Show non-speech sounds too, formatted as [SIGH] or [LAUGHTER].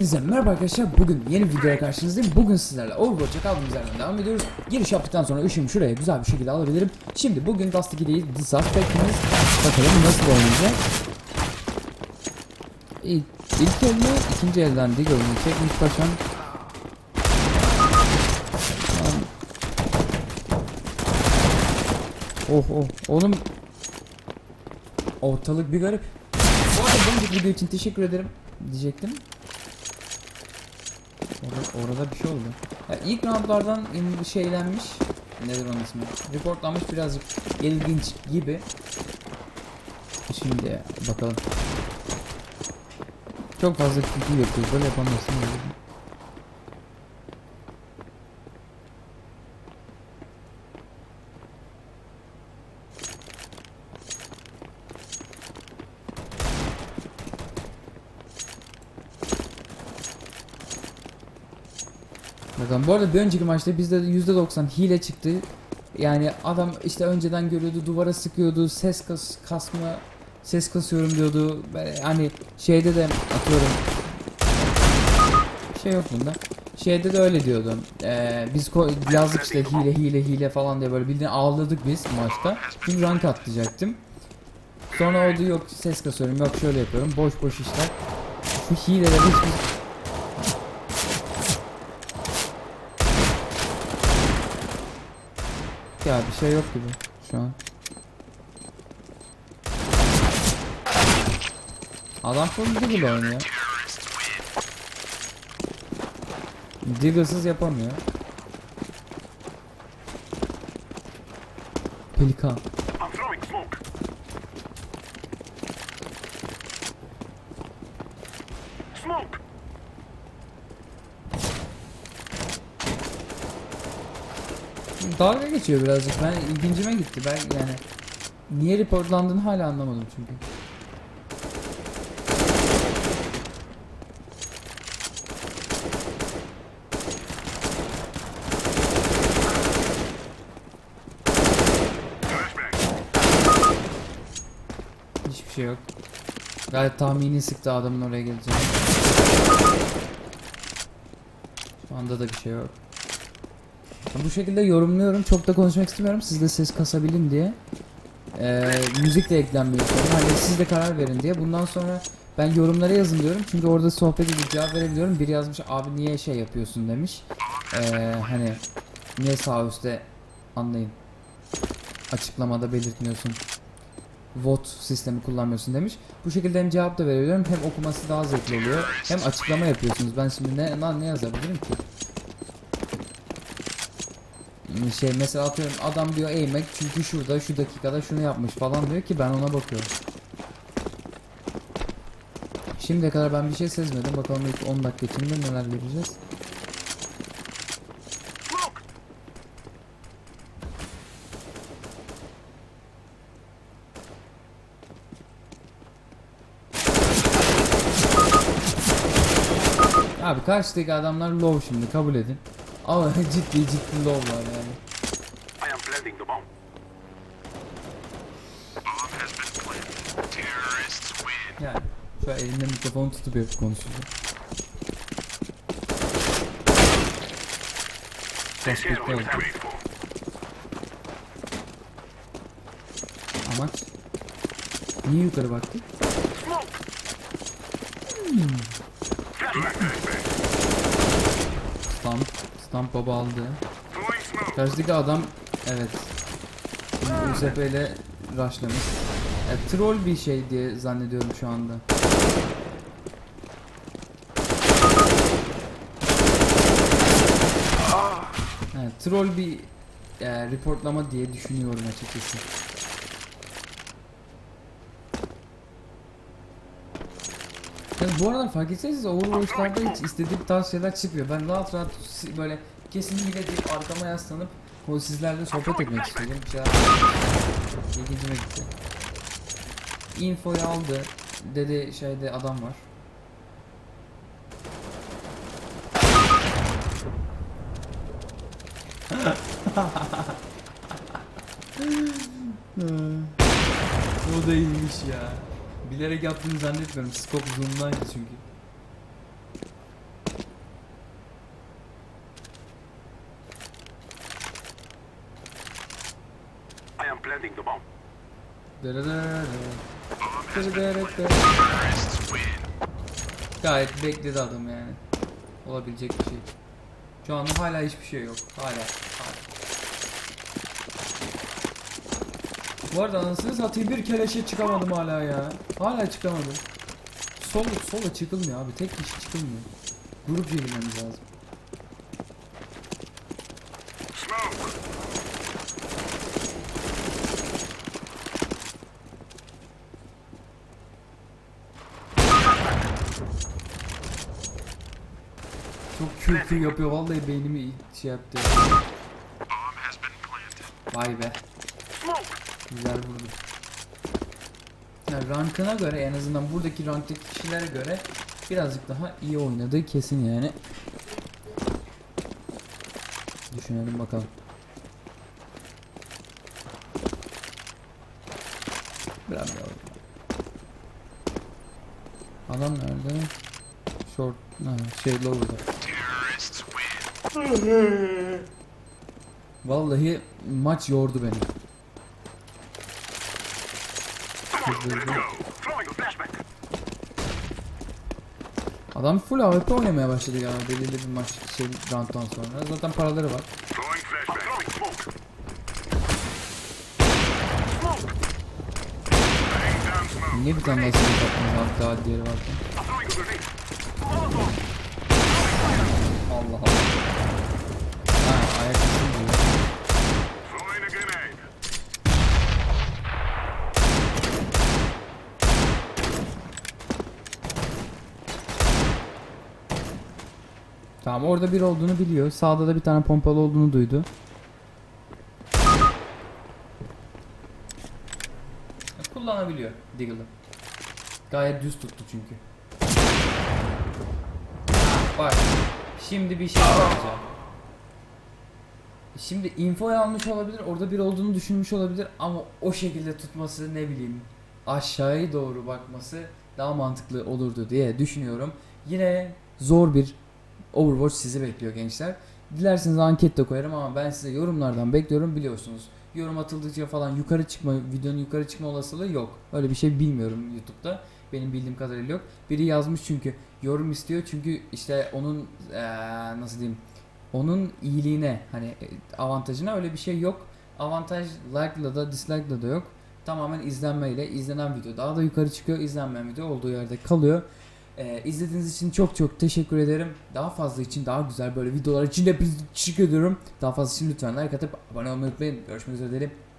Hepinize merhaba arkadaşlar. Bugün yeni videoya karşınızdayım. Bugün sizlerle Overwatch'a kaldığımız yerden devam ediyoruz. Giriş yaptıktan sonra ışığımı şuraya güzel bir şekilde alabilirim. Şimdi bugün Dust 2'deyiz The Suspect'imiz. Bakalım nasıl oynayacak. İlk, ilk el mi? İkinci elden Diggle? Çekmiş paşam Tamam. Oh oh. Oğlum. Ortalık bir garip. Bu arada bu video için teşekkür ederim Diyecektim Orada, orada bir şey oldu. Ya ilk roundlardan şeylenmiş. Nedir onun ismi? Reportlanmış birazcık ilginç gibi. Şimdi bakalım. Çok fazla küfür yapıyoruz. Böyle yapamazsın. Bakalım. Bu arada bir önceki maçta bizde %90 hile çıktı. Yani adam işte önceden görüyordu, duvara sıkıyordu, ses kas, kasma, ses kasıyorum diyordu. Hani şeyde de atıyorum. Şey yok bunda. Şeyde de öyle diyordu. Ee, biz yazdık işte hile hile hile falan diye böyle bildiğin ağladık biz maçta. Çünkü rank atlayacaktım. Sonra oldu yok ses kasıyorum, yok şöyle yapıyorum. Boş boş işler. Şu hileleri hiçbir Ya bir şey yok gibi şu an. Adam full Diggle oynuyor. Diggle'sız yapamıyor. Pelikan. Dalga geçiyor birazcık. Ben ilgincime gitti. Ben yani niye reportlandığını hala anlamadım çünkü. Hiçbir şey yok. Gayet tahmini sıktı adamın oraya geleceğini. Şu anda da bir şey yok. Bu şekilde yorumluyorum. Çok da konuşmak istemiyorum. Siz de ses kasabilin diye. Ee, müzik de eklenmiyor. sonra. Hani siz de karar verin diye. Bundan sonra ben yorumlara yazın diyorum. Çünkü orada sohbet edip cevap verebiliyorum. Biri yazmış abi niye şey yapıyorsun demiş. Ee, hani niye sağ üstte anlayın. Açıklamada belirtmiyorsun vote sistemi kullanmıyorsun demiş. Bu şekilde hem cevap da veriyorum hem okuması daha zevkli oluyor. Hem açıklama yapıyorsunuz. Ben şimdi ne lan ne yazabilirim ki? Hmm, Şey mesela atıyorum adam diyor eğmek çünkü şurada şu dakikada şunu yapmış falan diyor ki ben ona bakıyorum. Şimdiye kadar ben bir şey sezmedim. Bakalım ilk 10 dakika içinde neler göreceğiz. Abi karşıdaki adamlar low şimdi kabul edin. Ama [LAUGHS] ciddi ciddi low var yani. I am planting the bomb. Bomb has been planted. Terrorists win. Yani şu an elinde mikrofonu tutup yapıp konuşuyor. They Suspect care what değil. I'm grateful. Amaç. Niye yukarı baktık? Smoke! Stamp. Stamp baba aldı. Karşıdaki adam evet. USP ile rushlamış. E, troll bir şey diye zannediyorum şu anda. Evet, troll bir e, reportlama diye düşünüyorum açıkçası. Yani bu arada fark etseniz Overwatch'larda hiç istediğim tarz şeyler çıkmıyor. Ben rahat rahat böyle kesin hile deyip arkama yaslanıp sizlerle sohbet etmek istiyorum. Bir gitti. Infoyu aldı. Dedi şeyde adam var. [LAUGHS] o da iyiymiş ya bilerek yaptığını zannetmiyorum. Scope zoom'daydı çünkü. I am planting the bomb. Gayet bekledi adam yani. Olabilecek bir şey. Şu anda hala hiçbir şey yok. Hala. Bu arada anasını satayım bir keleşe çıkamadım hala ya. Hala çıkamadım. Sol sola çıkılmıyor abi. Tek kişi çıkılmıyor. Grup girmemiz lazım. Çok kül kül yapıyor. Vallahi beynimi şey yaptı. Vay be. Güzel vurdu. Yani rankına göre en azından buradaki ranktaki kişilere göre birazcık daha iyi oynadığı kesin yani. Düşünelim bakalım. Biraz daha. Adam nerede? Short, ha, şey lower'da. Vallahi maç yordu beni. Adam full AWP oynamaya başladı ya belirli bir maç şey round'dan sonra. Zaten paraları var. Niye bir tane daha silah attınız daha diğeri varken? Allah Allah. Tamam orada bir olduğunu biliyor. Sağda da bir tane pompalı olduğunu duydu. Kullanabiliyor Diggle'ı. Gayet düz tuttu çünkü. Bak. Şimdi bir şey yapacağım. Şimdi infoyu almış olabilir, orada bir olduğunu düşünmüş olabilir ama o şekilde tutması ne bileyim aşağıya doğru bakması daha mantıklı olurdu diye düşünüyorum. Yine zor bir Overwatch sizi bekliyor gençler. Dilerseniz anket de koyarım ama ben size yorumlardan bekliyorum biliyorsunuz. Yorum atıldıkça falan yukarı çıkma, videonun yukarı çıkma olasılığı yok. Öyle bir şey bilmiyorum YouTube'da. Benim bildiğim kadarıyla yok. Biri yazmış çünkü yorum istiyor çünkü işte onun eee, nasıl diyeyim onun iyiliğine hani e, avantajına öyle bir şey yok. Avantaj like'la da dislike'la da yok. Tamamen izlenmeyle izlenen video daha da yukarı çıkıyor. izlenmeyen video olduğu yerde kalıyor. Ee, izlediğiniz için çok çok teşekkür ederim. Daha fazla için daha güzel böyle videolar için de hepinize teşekkür ediyorum. Daha fazla için lütfen like atıp abone olmayı unutmayın. Görüşmek üzere bay.